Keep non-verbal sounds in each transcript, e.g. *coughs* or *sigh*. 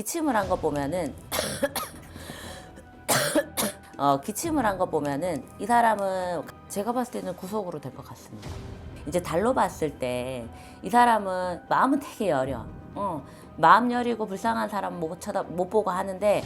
기침을 한 거 보면은 *coughs* 어, 기침을 한 거 보면은 이 사람은 제가 봤을 때는 구속으로 될 것 같습니다. 이제 달로 봤을 때 이 사람은 마음은 되게 여려. 어, 마음 여리고 불쌍한 사람 못 쳐다 못 보고 하는데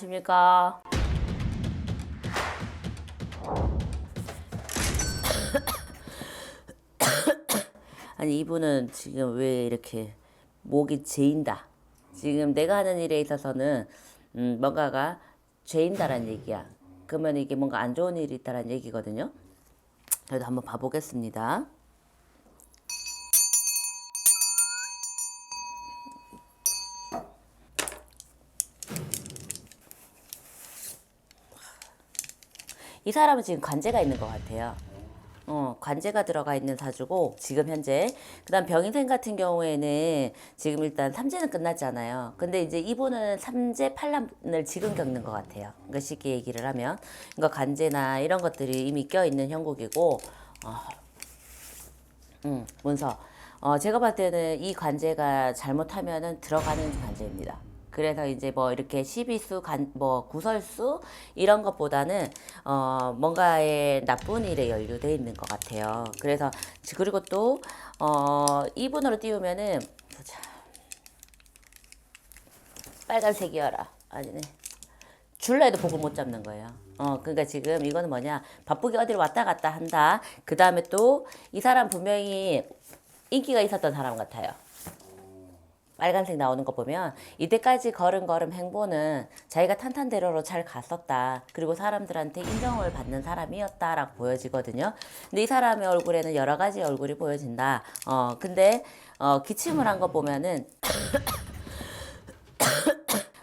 안녕하십니까. *coughs* 아니 이분은 지금 왜 이렇게 목이 죄인다. 지금 내가 하는 일에 있어서는 음, 뭔가가 죄인다라는 얘기야. 그러면 이게 뭔가 안 좋은 일이 있다라는 얘기거든요. 그래도 한번 봐보겠습니다. 이 사람은 지금 관제가 있는 것 같아요. 어, 관제가 들어가 있는 사주고 지금 현재 그다음 병인생 같은 경우에는 지금 일단 삼재는 끝났잖아요. 근데 이제 이분은 삼재 판란을 지금 겪는 것 같아요. 그러니까 쉽게 얘기를 하면 그러니까 관제나 이런 것들이 이미 껴 있는 형국이고 어, 음, 문서. 어, 제가 봤을 때는 이 관제가 잘못하면은 들어가는 관제입니다. 그래서 이제 뭐 이렇게 시비수, 간, 뭐 구설수 이런 것보다는 어 뭔가의 나쁜 일에 연루돼 있는 것 같아요. 그래서 지- 그리고 또어 이분으로 띄우면은 보자. 빨간색이어라 아니네. 줄라 해도 복을 못 잡는 거예요. 어, 그러니까 지금 이거는 뭐냐. 바쁘게 어디를 왔다 갔다 한다. 그 다음에 또 이 사람 분명히 인기가 있었던 사람 같아요. 빨간색 나오는 거 보면 이때까지 걸은 걸음 행보는 자기가 탄탄대로로 잘 갔었다. 그리고 사람들한테 인정을 받는 사람이었다라고 보여지거든요. 근데 이 사람의 얼굴에는 여러 가지 얼굴이 보여진다. 어, 근데 어, 기침을 한 거 보면은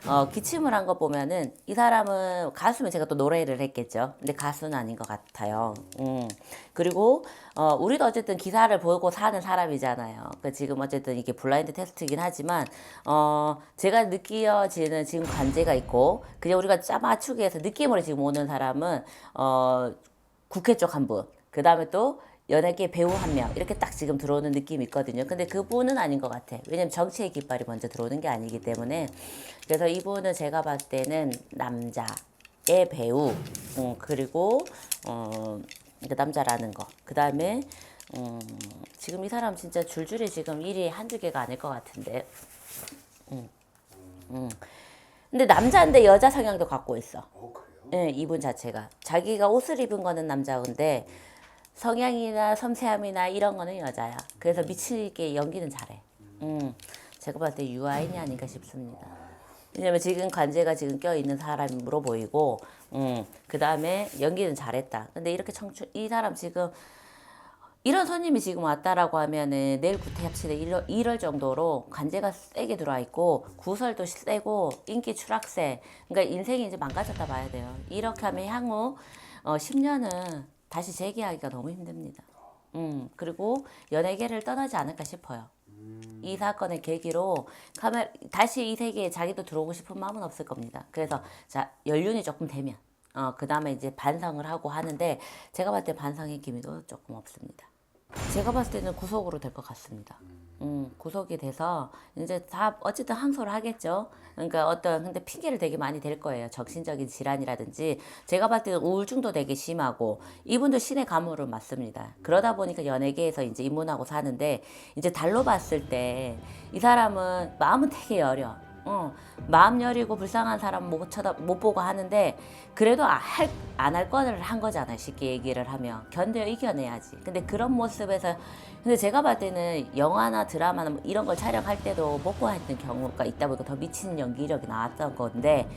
어, 기침을 한 거 보면은 이 사람은 가수면 제가 또 노래를 했겠죠. 근데 가수는 아닌 것 같아요. 음. 그리고 어, 우리도 어쨌든 기사를 보고 사는 사람이잖아요. 그 지금 어쨌든 이게 블라인드 테스트이긴 하지만 어, 제가 느껴지는 지금 관제가 있고 그냥 우리가 짜 맞추기 위해서 느낌으로 지금 오는 사람은 어, 국회 쪽 한 분. 그 다음에 또 연예계 배우 한 명 이렇게 딱 지금 들어오는 느낌이 있거든요. 근데 그분은 아닌 것 같아. 왜냐면 정치의 깃발이 먼저 들어오는 게 아니기 때문에 그래서 이분은 제가 봤을 때는 남자의 배우 음, 그리고 어, 그 남자라는 거. 그 다음에 음, 지금 이 사람 진짜 줄줄이 지금 일이 한두 개가 아닐 것 같은데. 음, 음. 근데 남자인데 여자 성향도 갖고 있어. 어 그래요? 예, 이분 자체가 자기가 옷을 입은 거는 남자인데 성향이나 섬세함이나 이런 거는 여자야. 그래서 미치게 연기는 잘해. 음, 제가 봤을 때 유아인이 아닌가 싶습니다. 왜냐면 지금 관제가 지금 껴 있는 사람으로 보이고, 음, 그 다음에 연기는 잘했다. 근데 이렇게 청춘 이 사람 지금 이런 손님이 지금 왔다라고 하면은 내일 구태합치대 이럴, 이럴 정도로 관제가 세게 들어와 있고 구설도 세고 인기 추락세 그러니까 인생이 이제 망가졌다 봐야 돼요 이렇게 하면 향후 어, 10년은 다시 재기하기가 너무 힘듭니다 음 그리고 연예계를 떠나지 않을까 싶어요 이 사건의 계기로 카메라 다시 이 세계에 자기도 들어오고 싶은 마음은 없을 겁니다. 그래서 자 연륜이 조금 되면 어 그 다음에 이제 반성을 하고 하는데 제가 봤을 때 반성의 기미도 조금 없습니다. 제가 봤을 때는 구속으로 될 것 같습니다. 음, 구속이 돼서 이제 다 어쨌든 항소를 하겠죠. 그러니까 어떤 근데 핑계를 되게 많이 댈 거예요. 정신적인 질환이라든지 제가 봤을 때는 우울증도 되게 심하고 이분도 신의 가물을 맞습니다. 그러다 보니까 연예계에서 이제 입문하고 사는데 이제 달로 봤을 때 이 사람은 마음은 되게 여려. 어, 마음 여리고 불쌍한 사람 못 쳐다 못 보고 하는데 그래도 안할 거를 한 거잖아요. 쉽게 얘기를 하면 견뎌 이겨내야지. 근데 그런 모습에서 근데 제가 봤을 때는 영화나 드라마나 뭐 이런 걸 촬영할 때도 먹고 했던 경우가 있다 보니까 더 미치는 연기력이 나왔던 건데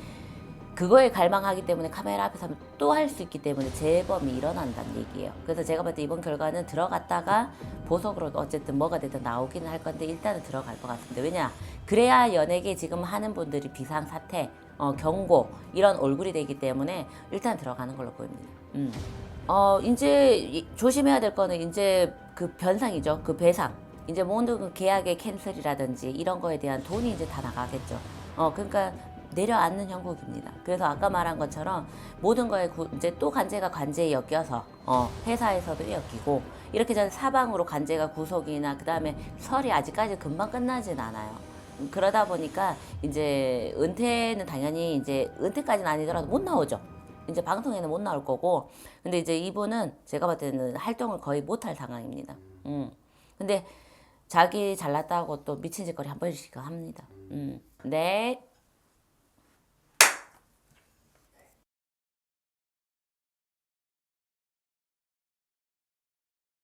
그거에 갈망하기 때문에 카메라 앞에 서면 또 할 수 있기 때문에 재범이 일어난다는 얘기예요. 그래서 제가 봤을 때 이번 결과는 들어갔다가 보석으로 어쨌든 뭐가 되든 나오기는 할 건데 일단은 들어갈 것 같은데 왜냐 그래야 연예계 지금 하는 분들이 비상 사태, 어, 경고 이런 얼굴이 되기 때문에 일단 들어가는 걸로 보입니다. 음. 어, 이제 이- 조심해야 될 거는 이제 그 변상이죠. 그 배상. 이제 모든 그 계약의 캔슬이라든지 이런 거에 대한 돈이 이제 다 나가겠죠. 어, 그러니까 내려앉는 형국입니다. 그래서 아까 말한 것처럼 모든 거에 구- 이제 또 관제가 관제에 엮여서 어, 회사에서도 엮이고 이렇게 전 사방으로 관제가 구속이나 그 다음에 설이 아직까지 금방 끝나진 않아요. 그러다 보니까 이제 은퇴는 당연히 이제 은퇴까지는 아니더라도 못 나오죠. 이제 방송에는 못 나올 거고. 근데 이제 이분은 제가 봤을 때는 활동을 거의 못할 상황입니다. 음. 근데 자기 잘났다고 또 미친 짓거리 한 번씩 합니다. 음. 네.